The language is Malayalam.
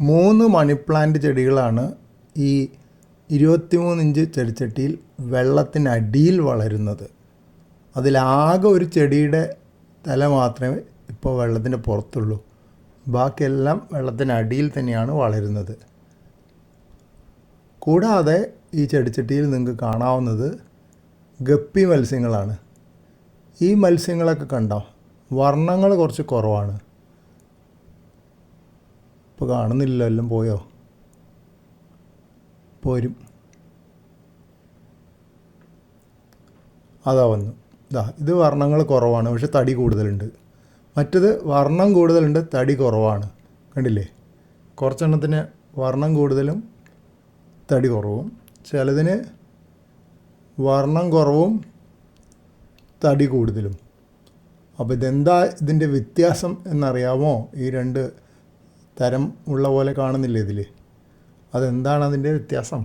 മൂന്ന് മണി പ്ലാന്റ് ചെടികളാണ് ഈ ഇരുപത്തിമൂന്ന് ഇഞ്ച് ചെടിച്ചട്ടിയിൽ വെള്ളത്തിനടിയിൽ വളരുന്നത്. അതിലാകെ ഒരു ചെടിയുടെ തല മാത്രമേ ഇപ്പോൾ വെള്ളത്തിന്റെ പുറത്തുള്ളൂ. ബാക്കിയെല്ലാം വെള്ളത്തിനടിയിൽ തന്നെയാണ് വളരുന്നത്. കൂടാതെ ഈ ചെടിച്ചട്ടിയിൽ നിങ്ങൾക്ക് കാണാവുന്നത് ഗപ്പി മത്സ്യങ്ങളാണ്. ഈ മത്സ്യങ്ങളൊക്കെ കണ്ടോ? വർണങ്ങൾ കുറച്ച് കുറവാണ്. ഇപ്പോൾ കാണുന്നില്ല എല്ലാം പോയോ? പോരും. അതാ വന്നു. ഇതാ ഇത് വർണങ്ങൾ കുറവാണ് പക്ഷെ തടി കൂടുതലുണ്ട്. മറ്റത് വർണം കൂടുതലുണ്ട് തടി കുറവാണ്. കണ്ടില്ലേ? കുറച്ചെണ്ണത്തിന് വർണം കൂടുതലും തടി കുറവും. ചിലതിന് വർണം കുറവും തടി കൂടുതലും. അപ്പോൾ ഇതെന്താ ഇതിന്റെ വ്യത്യാസം എന്നറിയാമോ? ഈ രണ്ട് തരം ഉള്ള പോലെ കാണുന്നില്ല ഇതിൽ അതെന്താണ് അതിന്റെ വ്യത്യാസം?